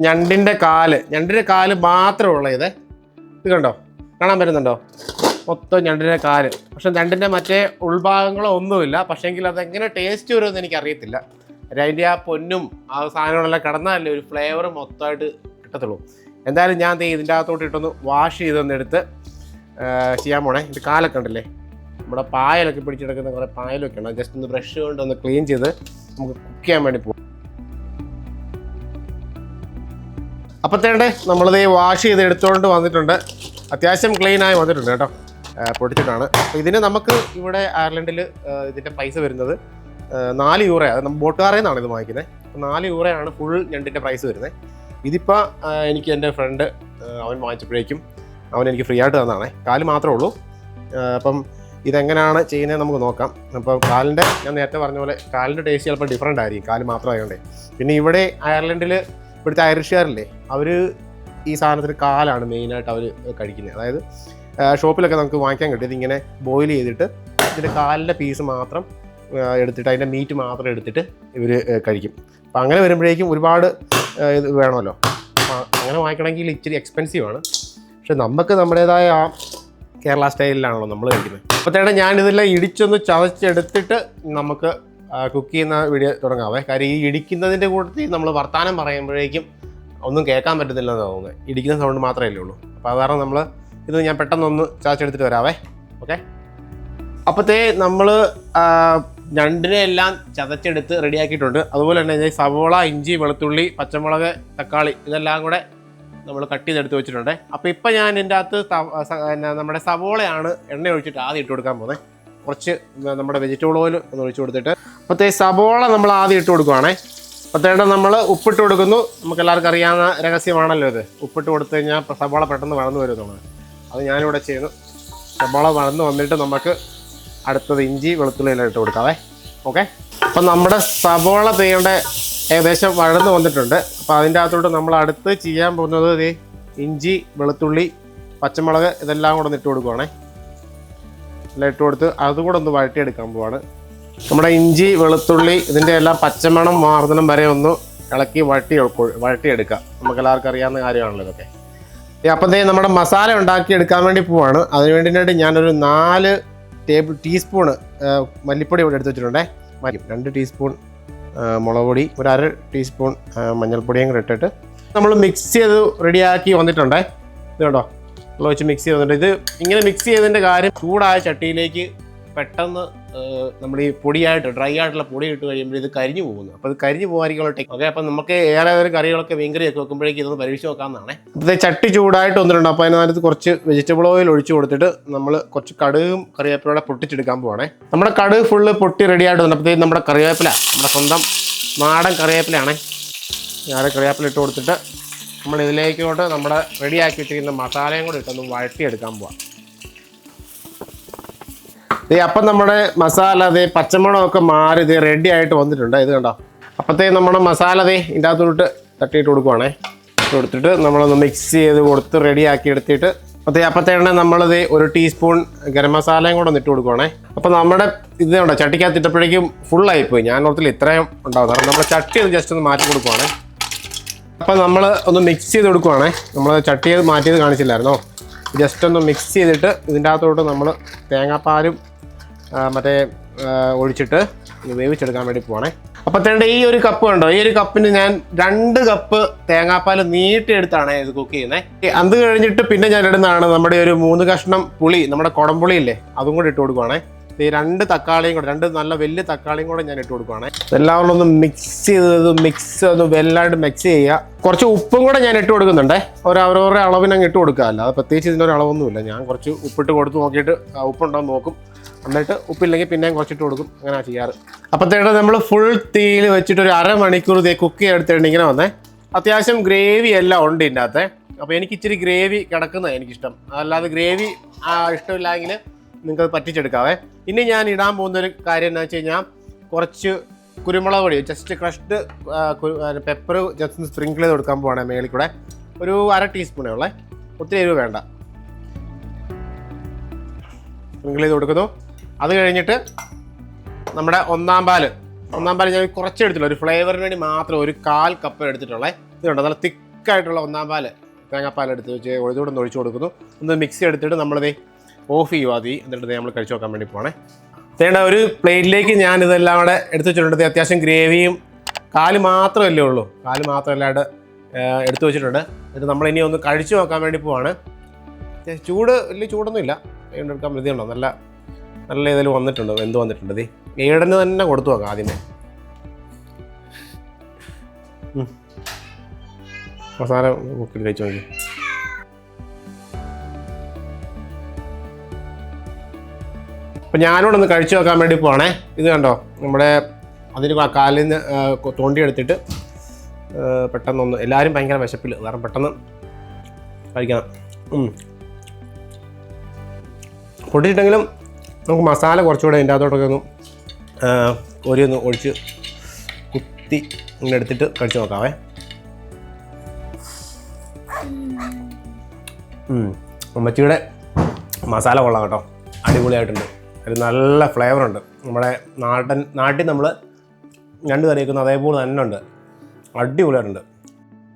ഞണ്ടിന്റെ കാൽ. ഞണ്ടിന്റെ കാൽ മാത്രമുള്ള ഇത്. ഇത് കണ്ടോ? കാണാൻ പറ്റുന്നുണ്ടോ? മൊത്തം ഞണ്ടിന്റെ കാൽ. പക്ഷെ ഞണ്ടിന്റെ മറ്റേ ഉൾഭാഗങ്ങളോ ഒന്നുമില്ല. പക്ഷേങ്കിൽ അതെങ്ങനെ ടേസ്റ്റ് വരുമെന്ന് എനിക്ക് അറിയത്തില്ല അതിന്റെ ആ പൊന്നും ആ സാധനങ്ങളെല്ലാം കടന്നാലല്ലേ ഒരു ഫ്ലേവർ മൊത്തമായിട്ട് കിട്ടത്തുള്ളൂ. എന്തായാലും ഞാൻ ഇതിന്റെ അകത്തോട്ട് ഇട്ടൊന്ന് വാഷ് ചെയ്തൊന്ന് എടുത്ത് ചെയ്യാൻ പോണേ ഇത് കാലൊക്കെ ഉണ്ടല്ലേ? നമ്മുടെ പായലൊക്കെ പിടിച്ചെടുക്കുന്ന കുറേ പായലൊക്കെ ഉണ്ട്. ജസ്റ്റ് ഒന്ന് ബ്രഷ് കൊണ്ട് ഒന്ന് ക്ലീൻ ചെയ്ത് നമുക്ക് കുക്ക് ചെയ്യാൻ വേണ്ടി പോകും അപ്പത്തേണ്ടേ നമ്മളിത് വാഷ് ചെയ്ത് എടുത്തുകൊണ്ട് വന്നിട്ടുണ്ട്. അത്യാവശ്യം ആയി വന്നിട്ടുണ്ട് കേട്ടോ. പൊടിച്ചിട്ടാണ്. അപ്പോൾ ഇതിന് നമുക്ക് ഇവിടെ അയർലൻഡിൽ ഇതിന്റെ പൈസ വരുന്നത് നാല് യൂറയാണ് അത് നമ്മൾ നിന്നാണ് ഇത് വാങ്ങിക്കുന്നത് അപ്പോൾ നാല് യൂറയാണ് ഫുൾ ഞണ്ടിന്റെ പ്രൈസ് വരുന്നത് ഇതിപ്പോൾ എനിക്ക് എന്റെ ഫ്രണ്ട് അവൻ വാങ്ങിച്ചപ്പോഴേക്കും അവൻ എനിക്ക് ഫ്രീ ആയിട്ട് തന്നതാണേ കാൽ മാത്രമേ ഉള്ളൂ. അപ്പം ഇതെങ്ങനെയാണ് ചെയ്യുന്നത് നമുക്ക് നോക്കാം. അപ്പോൾ കാലിന്റെ ഞാൻ നേരത്തെ പറഞ്ഞ പോലെ കാലിന്റെ ടേസ്റ്റ് ചിലപ്പോൾ ഡിഫറെന്റ് ആയിരിക്കും. കാൽ മാത്രമായതുകൊണ്ടേ പിന്നെ ഇവിടെ അയർലൻഡിൽ ഇവിടുത്തെ ഐറിഷുകാരല്ലേ അവർ ഈ സാധനത്തിന് കാലാണ് മെയിനായിട്ട് അവർ കഴിക്കുന്നത്. അതായത് ഷോപ്പിലൊക്കെ നമുക്ക് വാങ്ങിക്കാൻ കിട്ടും. ഇതിങ്ങനെ ബോയിൽ ചെയ്തിട്ട് ഇതിന്റെ കാലിന്റെ പീസ് മാത്രം എടുത്തിട്ട് അതിന്റെ മീറ്റ് മാത്രം എടുത്തിട്ട് ഇവർ കഴിക്കും. അപ്പം അങ്ങനെ വരുമ്പോഴേക്കും ഒരുപാട് ഇത് വേണമല്ലോ. അങ്ങനെ വാങ്ങിക്കണമെങ്കിൽ ഇച്ചിരി എക്സ്പെൻസീവ് ആണ്. പക്ഷെ നമുക്ക് നമ്മുടേതായ ആ കേരള സ്റ്റൈലിലാണല്ലോ നമ്മൾ കഴിക്കുന്നത്. അപ്പോഴത്തേടെ ഞാനിതെല്ലാം ഇടിച്ചൊന്ന് ചതച്ചെടുത്തിട്ട് നമുക്ക് കുക്ക് ചെയ്യുന്ന വീഡിയോ തുടങ്ങാവേ. കാര്യം ഈ ഇടിക്കുന്നതിന്റെ കൂട്ടത്തിൽ നമ്മൾ വർത്തമാനം പറയുമ്പോഴേക്കും ഒന്നും കേൾക്കാൻ പറ്റത്തില്ലെന്ന് തോന്നുന്നത് ഇടിക്കുന്ന സൗണ്ട് മാത്രമേ ഉള്ളൂ. അപ്പോൾ അത് നമ്മൾ ഇത് ഞാൻ പെട്ടെന്നൊന്ന് ചാച്ചെടുത്തിട്ട് വരാവേ. ഓക്കെ അപ്പോഴത്തേ നമ്മൾ ഞണ്ടിനെ എല്ലാം ചതച്ചെടുത്ത് റെഡിയാക്കിയിട്ടുണ്ട്. അതുപോലെ തന്നെ സവോള ഇഞ്ചി വെളുത്തുള്ളി പച്ചമുളക് തക്കാളി ഇതെല്ലാം കൂടെ നമ്മൾ കട്ട് ചെയ്തെടുത്ത് വെച്ചിട്ടുണ്ട്. അപ്പോൾ ഇപ്പം ഞാൻ എന്റെ അകത്ത് നമ്മുടെ സവോളയാണ് എണ്ണ ഒഴിച്ചിട്ട് ആദ്യം ഇട്ട് കൊടുക്കാൻ പോകുന്നത് കുറച്ച് നമ്മുടെ വെജിറ്റബിൾ ഓയിൽ ഒന്ന് ഒഴിച്ചു കൊടുത്തിട്ട് അപ്പോഴത്തേ സബോള നമ്മൾ ആദ്യം ഇട്ട് കൊടുക്കുവാണേ. അപ്പോഴത്തേണ്ട നമ്മൾ ഉപ്പിട്ട് കൊടുക്കുന്നു. നമുക്ക് എല്ലാവർക്കും അറിയാവുന്ന രഹസ്യമാണല്ലോ ഇത്. ഉപ്പിട്ട് കൊടുത്തു കഴിഞ്ഞാൽ സബോള പെട്ടെന്ന് വളർന്നു വരും എന്നുള്ളത് അത് ഞാനിവിടെ ചെയ്യുന്നു. സബോള വളർന്നു വന്നിട്ട് നമുക്ക് അടുത്തത് ഇഞ്ചി വെളുത്തുള്ളി എല്ലാം ഇട്ട് കൊടുക്കാവേ. ഓക്കെ? അപ്പം നമ്മുടെ സബോള ചെയ്യേണ്ട ഏകദേശം വഴന്നു വന്നിട്ടുണ്ട്. അപ്പോൾ അതിന്റെ അകത്തോട്ട് നമ്മൾ അടുത്ത് ചെയ്യാൻ പോകുന്നത് ഇഞ്ചി വെളുത്തുള്ളി പച്ചമുളക് ഇതെല്ലാം കൂടെ ഒന്ന് ഇട്ട് കൊടുക്കുവാണേ. എല്ലാം ഇട്ട് കൊടുത്ത് അതുകൂടെ ഒന്ന് വഴറ്റിയെടുക്കാൻ പോവാണ്. നമ്മുടെ ഇഞ്ചി വെളുത്തുള്ളി ഇതിന്റെ എല്ലാം പച്ചമണം മാറുന്നതും വരെ ഒന്ന് ഇളക്കി വഴട്ടി വഴട്ടിയെടുക്കാം നമുക്ക് എല്ലാവർക്കും അറിയാവുന്ന കാര്യമാണല്ലോ ഇതൊക്കെ. അപ്പം ദേ നമ്മുടെ മസാല ഉണ്ടാക്കി എടുക്കാൻ വേണ്ടി പോവാണ്. അതിന് വേണ്ടിയിട്ട് ഞാനൊരു നാല് ടേബിൾ ടീസ്പൂണ് മല്ലിപ്പൊടി ഇവിടെ എടുത്ത് വെച്ചിട്ടുണ്ടേ. മല്ലി രണ്ട് ടീസ്പൂൺ മുളക് പൊടി ഒരു അര ടീസ്പൂൺ മഞ്ഞൾപ്പൊടിയും കൂടെ ഇട്ടിട്ട് നമ്മൾ മിക്സ് ചെയ്ത് റെഡിയാക്കി വന്നിട്ടുണ്ടേ. ഇത് കേട്ടോ വെള്ളം വെച്ച് മിക്സ് ചെയ്ത് വന്നിട്ടുണ്ട്. ഇത് ഇങ്ങനെ മിക്സ് ചെയ്തതിന്റെ കാര്യം ചൂടായ ചട്ടിയിലേക്ക് പെട്ടെന്ന് നമ്മൾ ഈ പൊടിയായിട്ട് ഡ്രൈ ആയിട്ടുള്ള പൊടി ഇട്ട് കഴിയുമ്പോൾ ഇത് കരിഞ്ഞു പോകുന്നു. അപ്പോൾ ഇത് കരിഞ്ഞു പോകാനുള്ള ടെക് ഓക്കെ അപ്പം നമുക്ക് ഒരു കറികളൊക്കെ മീൻകറിയൊക്കെ വെക്കുമ്പോഴേക്കും ഇതൊന്ന് പരീക്ഷിച്ച് നോക്കാമെന്നാണ് അപ്പോൾ ചട്ടി ചൂടായിട്ട് ഒന്നിട്ടുണ്ട് അപ്പോൾ അതിനകത്ത് കുറച്ച് വെജിറ്റബിൾ ഓയിൽ ഒഴിച്ചു കൊടുത്തിട്ട് നമ്മൾ കുറച്ച് കടുകും കറിവേപ്പിലൂടെ പൊട്ടിച്ചെടുക്കാൻ പോവാണേ. നമ്മുടെ കടുക് ഫുള്ള് പൊട്ടി റെഡി ആയിട്ട് വന്നപ്പോഴത്തേക്കും നമ്മുടെ കറിവേപ്പില നമ്മുടെ സ്വന്തം നാടൻ കറിവേപ്പിലയാണേ. ഞാൻ കറിവേപ്പില ഇട്ട് കൊടുത്തിട്ട് നമ്മൾ ഇതിലേക്കോട്ട് നമ്മുടെ റെഡിയാക്കി വെച്ചിരിക്കുന്ന മസാലയും കൂടി ഇട്ടൊന്ന് വഴറ്റിയെടുക്കാൻ പോവാം. ദേ അപ്പം നമ്മുടെ മസാല ദേ പച്ചമുളകൊക്കെ മാറി ഇത് റെഡി ആയിട്ട് വന്നിട്ടുണ്ട്. ഇത് കണ്ടോ? അപ്പത്തേ നമ്മുടെ മസാല ദേ ഇതിന്റെ അകത്തോട്ട് തട്ടിയിട്ട് കൊടുക്കുവാണേ. കൊടുത്തിട്ട് നമ്മളൊന്ന് മിക്സ് ചെയ്ത് കൊടുത്ത് റെഡിയാക്കി എടുത്തിട്ട് അപ്പത്തേ അപ്പത്തേണേ നമ്മളിത് ഒരു ടീസ്പൂൺ ഗരം മസാലയും കൂടെ ഒന്നിട്ട് കൊടുക്കുവാണേ. അപ്പം നമ്മുടെ ഇത് ഉണ്ടോ ചട്ടിക്കകത്ത് ഇട്ടപ്പോഴേക്കും ഫുള്ളായിപ്പോയി ഞാൻ ഓർത്തിൽ ഇത്രയും ഉണ്ടാവും. കാരണം നമ്മൾ ചട്ടി ഒന്ന് ജസ്റ്റ് ഒന്ന് മാറ്റി കൊടുക്കുവാണേ. അപ്പം നമ്മൾ ഒന്ന് മിക്സ് ചെയ്ത് കൊടുക്കുവാണേ. നമ്മൾ ചട്ടി മാറ്റിയത് കാണിച്ചില്ലായിരുന്നോ? ജസ്റ്റ് ഒന്ന് മിക്സ് ചെയ്തിട്ട് ഇതിന്റെ അകത്തോട്ട് നമ്മൾ തേങ്ങാപ്പാലും മറ്റേ ഒഴിച്ചിട്ട് വേവിച്ചെടുക്കാൻ വേണ്ടി പോകണേ അപ്പൊ തേണ്ട ഈ ഒരു കപ്പ് ഉണ്ടോ? ഈ ഒരു കപ്പിന് ഞാൻ രണ്ട് കപ്പ് തേങ്ങാപ്പാൽ നീട്ടിയെടുത്താണ് ഇത് കുക്ക് ചെയ്യുന്നത് അത് കഴിഞ്ഞിട്ട് പിന്നെ ഞാൻ ഇടുന്നതാണ് നമ്മുടെ ഒരു മൂന്ന് കഷ്ണം പുളി നമ്മുടെ കുടംപുളി ഇല്ലേ? അതും കൂടി ഇട്ട് കൊടുക്കുവാണേ. ഈ രണ്ട് തക്കാളിയും കൂടെ രണ്ട് നല്ല വലിയ തക്കാളിയും കൂടെ ഞാൻ ഇട്ട് കൊടുക്കുവാണേ. ഇതെല്ലാം കൂടെ ഒന്ന് മിക്സ് ചെയ്ത് മിക്സ് ഒന്ന് വെല്ലായിട്ട് മിക്സ് ചെയ്യുക. കുറച്ച് ഉപ്പും കൂടെ ഞാൻ ഇട്ട് കൊടുക്കുന്നുണ്ടേ. ഒരു അവരവരുടെ അളവിന് അങ്ങ് ഇട്ട് കൊടുക്കാമല്ലോ. അത് പ്രത്യേകിച്ച് ഇതിന്റെ ഒരു അളവൊന്നുമില്ല. ഞാൻ കുറച്ച് ഉപ്പിട്ട് കൊടുത്ത് നോക്കിയിട്ട് ഉപ്പുണ്ടോ നോക്കും. എന്നിട്ട് ഉപ്പില്ലെങ്കിൽ പിന്നെയും കുറച്ചിട്ട് കൊടുക്കും. അങ്ങനെ ചെയ്യാറ്. അപ്പോഴത്തേക്ക് നമ്മൾ ഫുൾ തീയിൽ വെച്ചിട്ട് ഒരു അരമണിക്കൂർ തീ കുക്ക് ചെയ്തെടുത്തിട്ട് ഇങ്ങനെ വന്നേ. അത്യാവശ്യം ഗ്രേവി എല്ലാം ഉണ്ട് ഇതിന്റെ അകത്തെ അപ്പോൾ എനിക്ക് ഇച്ചിരി ഗ്രേവി കിടക്കുന്നത് എനിക്കിഷ്ടം. അല്ലാതെ ഗ്രേവി ഇഷ്ടമില്ലെങ്കിൽ നിങ്ങൾക്ക് പറ്റിച്ചെടുക്കാവേ. ഇനി ഞാൻ ഇടാൻ പോകുന്ന ഒരു കാര്യം എന്താ വെച്ച് കഴിഞ്ഞാൽ കുറച്ച് കുരുമുളക് പൊടി just crushed pepper just sprinkle ചെയ്ത് കൊടുക്കാൻ പോവാണ് മേളിൽ കൂടെ. ഒരു അര ടീസ്പൂണേ ഉള്ളേ. ഒത്തിരി എരിവ് വേണ്ട. സ്പ്രിങ്കിൾ ചെയ്ത് കൊടുക്കുന്നു. അത് കഴിഞ്ഞിട്ട് നമ്മുടെ ഒന്നാം പാൽ. ഒന്നാം പാൽ ഞാൻ കുറച്ച് ഒരു ഫ്ലേവറിന് വേണ്ടി മാത്രം ഒരു കാൽ കപ്പ് എടുത്തിട്ടുള്ളേ. ഇതുണ്ട്? നല്ല തിക്ക് തിക്കായിട്ടുള്ള ഒന്നാം പാൽ. തേങ്ങാപ്പാൽ എടുത്ത് വെച്ച് ഒഴിച്ചുകൂടെ ഒഴിച്ചു കൊടുക്കുന്നു. ഒന്ന് മിക്സി എടുത്തിട്ട് നമ്മളിത് ഓഫ് ചെയ്യുക. അതി എന്നിട്ട് നമ്മൾ കഴിച്ചു നോക്കാൻ വേണ്ടി പോകണേ തേണ്ട ഒരു പ്ലേറ്റിലേക്ക് ഞാൻ ഇതെല്ലാം കൂടെ എടുത്ത് വെച്ചിട്ടുണ്ട്. അത്യാവശ്യം ഗ്രേവിയും കാൽ മാത്രമല്ലേ ഉള്ളൂ. കാൽ മാത്രമല്ലാണ്ട് എടുത്തു വെച്ചിട്ടുണ്ട്. എന്നിട്ട് നമ്മൾ ഇനി ഒന്ന് കഴിച്ചു നോക്കാൻ വേണ്ടി പോവാണ്. ചൂട് വലിയ ചൂടൊന്നും ഇല്ല അതുകൊണ്ട് എടുക്കാൻ മതിയുണ്ടോ നല്ല നല്ല ഇതിൽ വന്നിട്ടുണ്ടോ? എന്ത് വന്നിട്ടുണ്ട് ദേ? ഏടന് തന്നെ കൊടുത്തു നോക്കാം ആദ്യമേ. അവസാനം കുക്കിൽ കഴിച്ചു നോക്കി. അപ്പം ഒന്ന് കഴിച്ചു നോക്കാൻ വേണ്ടി പോവാണേ. ഇത് കണ്ടോ? നമ്മുടെ അതിന് കാലിൽ നിന്ന് തോണ്ടിയെടുത്തിട്ട് പെട്ടെന്നൊന്ന് എല്ലാവരും ഭയങ്കര വിശപ്പിൽ കാരണം പെട്ടെന്ന് കഴിക്കണം. പൊട്ടിച്ചിട്ടെങ്കിലും നമുക്ക് മസാല കുറച്ചുകൂടെ അതിന്റെ അകത്തോട്ടൊക്കെ ഒന്ന് ഒരു ഒന്ന് ഒഴിച്ച് കുത്തി ഇങ്ങനെ എടുത്തിട്ട് കഴിച്ച് നോക്കാവേ. ഉമ്മച്ചിയുടെ മസാല കൊള്ളാം കേട്ടോ. അടിപൊളിയായിട്ടുണ്ട്. ഒരു നല്ല ഫ്ലേവറുണ്ട് നമ്മുടെ നാടൻ നാട്ടിൽ നമ്മൾ ഞണ്ട് കറി വെക്കുന്ന അതേപോലെ തന്നെ ഉണ്ട്. അടിപൊളിയായിട്ടുണ്ട്.